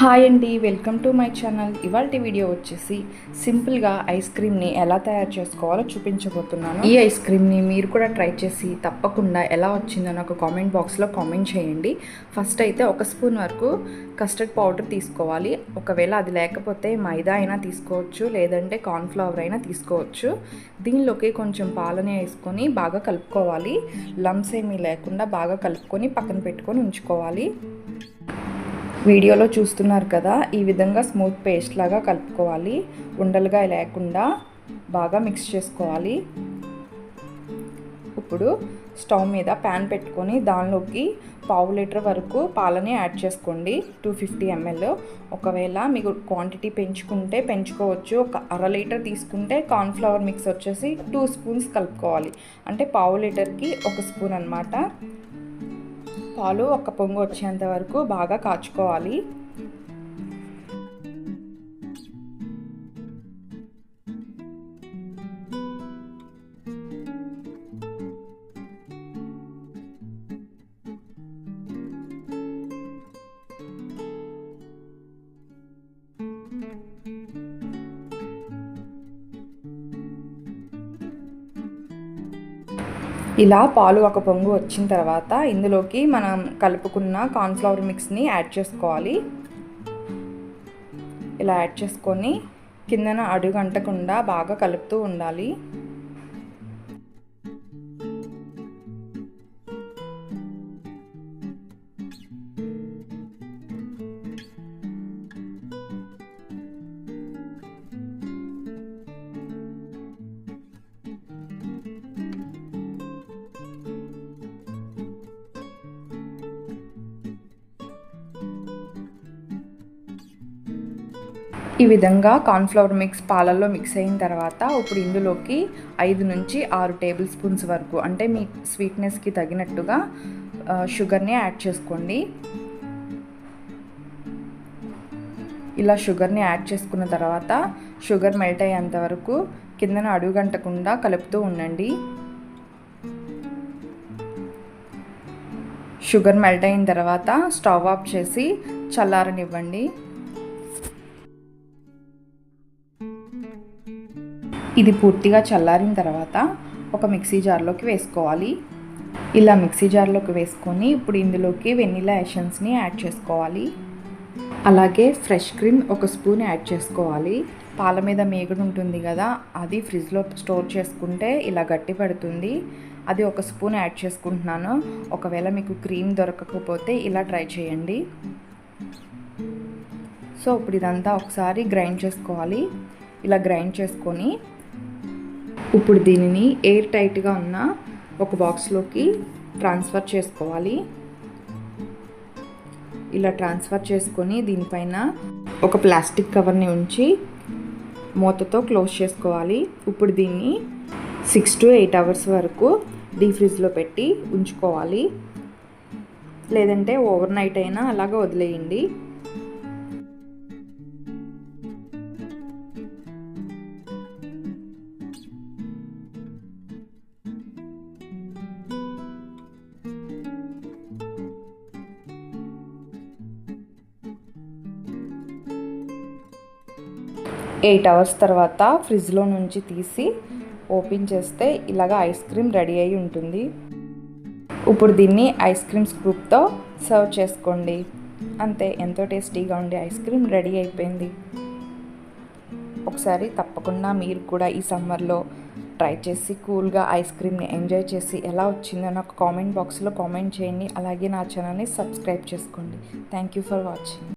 Hi అండి welcome to my channel. ఇవాళ video వచ్చేసి సింపుల్గా ఐస్ క్రీమ్ని ఎలా తయారు చేసుకోవాలో చూపించబోతున్నాను. ఈ ఐస్ క్రీమ్ని మీరు కూడా ట్రై చేసి తప్పకుండా ఎలా వచ్చిందో నాకు కామెంట్ బాక్స్లో కామెంట్ చేయండి. ఫస్ట్ అయితే ఒక స్పూన్ వరకు కస్టర్డ్ పౌడర్ తీసుకోవాలి. ఒకవేళ అది లేకపోతే మైదా అయినా తీసుకోవచ్చు లేదంటే కార్న్ఫ్లవర్ అయినా తీసుకోవచ్చు. దీనిలోకి కొంచెం పాలని వేసుకొని బాగా కలుపుకోవాలి. లమ్స్ ఏమీ లేకుండా బాగా కలుపుకొని పక్కన పెట్టుకొని ఉంచుకోవాలి. వీడియోలో చూస్తున్నారు కదా ఈ విధంగా స్మూత్ పేస్ట్ లాగా కలుపుకోవాలి. ఉండలుగా లేకుండా బాగా మిక్స్ చేసుకోవాలి. ఇప్పుడు స్టవ్ మీద ప్యాన్ పెట్టుకొని దానిలోకి పావు లీటర్ వరకు పాలని యాడ్ చేసుకోండి. టూ ఫిఫ్టీ ఎంఎల్ ఒకవేళ మీకు క్వాంటిటీ పెంచుకుంటే పెంచుకోవచ్చు. ఒక అర లీటర్ తీసుకుంటే కార్న్ఫ్లవర్ మిక్స్ వచ్చేసి టూ స్పూన్స్ కలుపుకోవాలి. అంటే పావు లీటర్కి ఒక స్పూన్ అనమాట పాలు ఒక్క పొంగు వచ్చేంత వరకు బాగా కాచుకోవాలి. ఇలా పాలు ఒక పొంగు వచ్చిన తర్వాత ఇందులోకి మనం కలుపుకున్న కార్న్ఫ్లవర్ మిక్స్ని యాడ్ చేసుకోవాలి. ఇలా యాడ్ చేసుకొని కిందన అడుగు అంటకుండా బాగా కలుపుతూ ఉండాలి. ఈ విధంగా కార్న్ఫ్లవర్ మిక్స్ పాలల్లో మిక్స్ అయిన తర్వాత ఇప్పుడు ఇందులోకి ఐదు నుంచి ఆరు టేబుల్ స్పూన్స్ వరకు అంటే మీ స్వీట్నెస్కి తగినట్టుగా షుగర్ని యాడ్ చేసుకోండి. ఇలా షుగర్ని యాడ్ చేసుకున్న తర్వాత షుగర్ మెల్ట్ అయ్యేంత వరకు కిందన అడుగంటకుండా కలుపుతూ ఉండండి. షుగర్ మెల్ట్ అయిన తర్వాత స్టవ్ ఆఫ్ చేసి చల్లారనివ్వండి. ఇది పూర్తిగా చల్లారిన తర్వాత ఒక మిక్సీ జార్లోకి వేసుకోవాలి. ఇలా మిక్సీ జార్లోకి వేసుకొని ఇప్పుడు ఇందులోకి వెనిలా ఎషన్స్ని యాడ్ చేసుకోవాలి. అలాగే ఫ్రెష్ క్రీమ్ ఒక స్పూన్ యాడ్ చేసుకోవాలి. పాల మీద మేగుడు ఉంటుంది కదా అది ఫ్రిడ్జ్లో స్టోర్ చేసుకుంటే ఇలా గట్టి పడుతుంది. అది ఒక స్పూన్ యాడ్ చేసుకుంటున్నాను. ఒకవేళ మీకు క్రీమ్ దొరకకపోతే ఇలా ట్రై చేయండి. సో ఇప్పుడు ఇదంతా ఒకసారి గ్రైండ్ చేసుకోవాలి. ఇలా గ్రైండ్ చేసుకొని ఇప్పుడు దీనిని ఎయిర్ టైట్గా ఉన్న ఒక బాక్స్లోకి ట్రాన్స్ఫర్ చేసుకోవాలి. ఇలా ట్రాన్స్ఫర్ చేసుకొని దీనిపైన ఒక ప్లాస్టిక్ కవర్ని ఉంచి మూతతో క్లోజ్ చేసుకోవాలి. ఇప్పుడు దీన్ని సిక్స్ టు ఎయిట్ అవర్స్ వరకు డీ ఫ్రిడ్జ్లో పెట్టి ఉంచుకోవాలి. లేదంటే ఓవర్ నైట్ అయినా అలాగ వదిలేయండి. ఎయిట్ అవర్స్ తర్వాత ఫ్రిడ్జ్లో నుంచి తీసి ఓపెన్ చేస్తే ఇలాగ ఐస్ క్రీమ్ రెడీ అయి ఉంటుంది. ఇప్పుడు దీన్ని ఐస్ క్రీమ్ స్కూప్తో సర్వ్ చేసుకోండి. అంతే ఎంతో టేస్టీగా ఉండే ఐస్ క్రీమ్ రెడీ అయిపోయింది. ఒకసారి తప్పకుండా మీరు కూడా ఈ సమ్మర్లో ట్రై చేసి కూల్గా ఐస్ క్రీమ్ని ఎంజాయ్ చేసి ఎలా వచ్చిందో నాకు కామెంట్ బాక్స్లో కామెంట్ చేయండి. అలాగే నా ఛానల్ని సబ్స్క్రైబ్ చేసుకోండి. Thank you for watching.